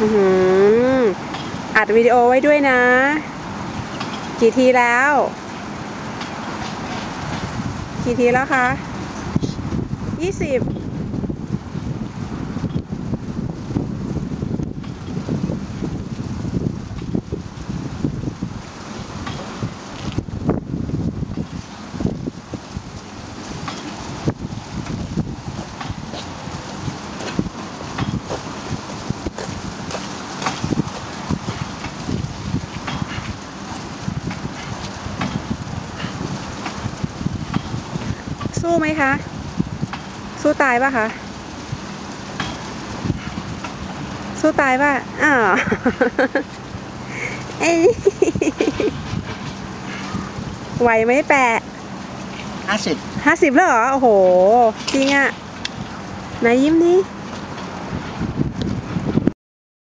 อืออัดวิดีโอไว้ด้วยนะ กี่ทีแล้ว กี่ทีแล้วคะยี่สิบ สู้ไหมคะ สู้ตายปะคะ สู้ตายปะอ้าวเอ้ยไหวไหมแปะห้าสิบห้าสิบแล้วเหรอ โอ้โห จริงอะไหนยิ้มนี้